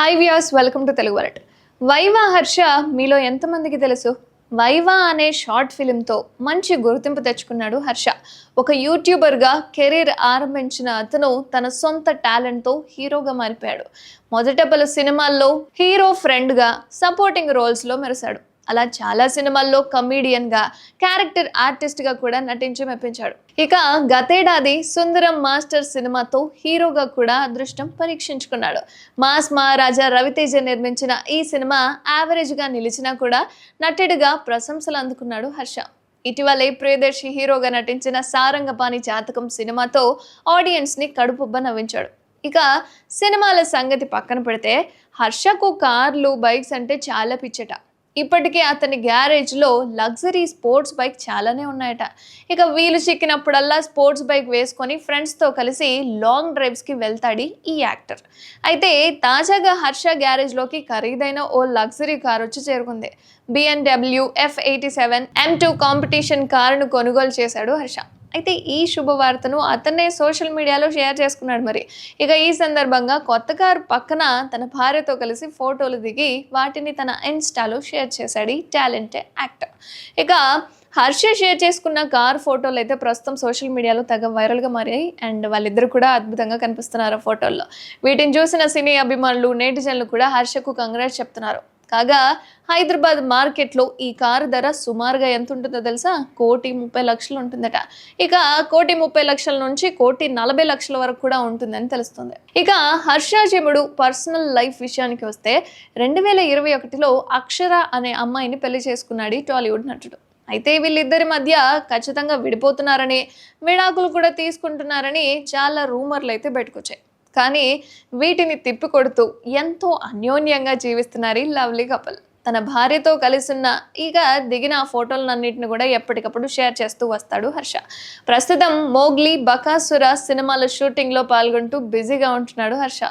Hi views welcome to Telugu world Viva Harsha మీలో ఎంతమందికి తెలుసు? వైవా అనే షార్ట్ ఫిలింతో మంచి గుర్తింపు తెచ్చుకున్నాడు హర్ష. ఒక యూట్యూబర్గా కెరీర్ ఆరంభించిన అతను తన సొంత టాలెంట్తో హీరోగా మారిపోయాడు. మొదట పలు సినిమాల్లో హీరో ఫ్రెండ్గా సపోర్టింగ్ రోల్స్లో మెరిశాడు. అలా చాలా సినిమాల్లో కమీడియన్గా క్యారెక్టర్ ఆర్టిస్ట్గా కూడా నటించి మెప్పించాడు. ఇక గతేడాది సుందరం మాస్టర్ సినిమాతో హీరోగా కూడా అదృష్టం పరీక్షించుకున్నాడు. మాస్ మహారాజా రవితేజ నిర్మించిన ఈ సినిమా యావరేజ్గా నిలిచినా కూడా నటుడిగా ప్రశంసలు అందుకున్నాడు హర్ష. ఇటీవలే ప్రియదర్శి హీరోగా నటించిన సారంగపాణి జాతకం సినిమాతో ఆడియన్స్ని కడుపుబ్బ నవ్వించాడు. ఇక సినిమాల సంగతి పక్కన పెడితే హర్షకు కార్లు బైక్స్ అంటే చాలా పిచ్చట. ఇప్పటికే అతని గ్యారేజ్లో లగ్జరీ స్పోర్ట్స్ బైక్ చాలానే ఉన్నాయట. ఇక వీలు చిక్కినప్పుడల్లా స్పోర్ట్స్ బైక్ వేసుకొని ఫ్రెండ్స్తో కలిసి లాంగ్ డ్రైవ్స్కి వెళ్తాడు ఈ యాక్టర్. అయితే తాజాగా హర్ష గ్యారేజ్లోకి ఖరీదైన ఓ లగ్జరీ కార్ వచ్చి చేరుకుంది. BMW F eighty seven M two competition కారును కొనుగోలు చేశాడు హర్ష. అయితే ఈ శుభవార్తను అతనే సోషల్ మీడియాలో షేర్ చేసుకున్నాడు మరి. ఇక ఈ సందర్భంగా కొత్త కారు పక్కన తన భార్యతో కలిసి ఫోటోలు దిగి వాటిని తన ఇన్స్టాలో షేర్ చేశాడు ఈ టాలెంటెడ్ యాక్టర్. ఇక హర్ష షేర్ చేసుకున్న కార్ ఫోటోలు అయితే ప్రస్తుతం సోషల్ మీడియాలో తెగ వైరల్గా మారాయి. అండ్ వాళ్ళిద్దరు కూడా అద్భుతంగా కనిపిస్తున్నారు ఆ ఫోటోల్లో. వీటిని చూసిన సినీ అభిమానులు నేటిజన్లు కూడా హర్షకు కంగ్రాట్స్ చెప్తున్నారు. కాగా హైదరాబాద్ మార్కెట్లో ఈ కారు ధర సుమారుగా ఎంత ఉంటుందో తెలుసా? కోటి ముప్పై లక్షలు ఉంటుందట. ఇక కోటి ముప్పై లక్షల నుంచి కోటి నలభై లక్షల వరకు కూడా ఉంటుందని తెలుస్తుంది. ఇక హర్షాజముడు పర్సనల్ లైఫ్ విషయానికి వస్తే రెండు వేల ఇరవై ఒకటిలో అక్షర అనే అమ్మాయిని పెళ్ళి చేసుకున్నాడు టాలీవుడ్ నటుడు. అయితే వీళ్ళిద్దరి మధ్య ఖచ్చితంగా విడిపోతున్నారని విడాకులు కూడా తీసుకుంటున్నారని చాలా రూమర్లు అయితే బయటకొచ్చాయి కానీ వీటిని తిప్పికొడుతూ ఎంతో అన్యోన్యంగా జీవిస్తున్నారు ఈ లవ్లీ కపుల్. తన భార్యతో కలిసిన ఇక దిగిన ఆ ఫోటోలన్నింటిని కూడా ఎప్పటికప్పుడు షేర్ చేస్తూ వస్తాడు హర్ష. ప్రస్తుతం మోగ్లీ బకాసుర సినిమాల షూటింగ్లో పాల్గొంటూ బిజీగా ఉంటున్నాడు హర్ష.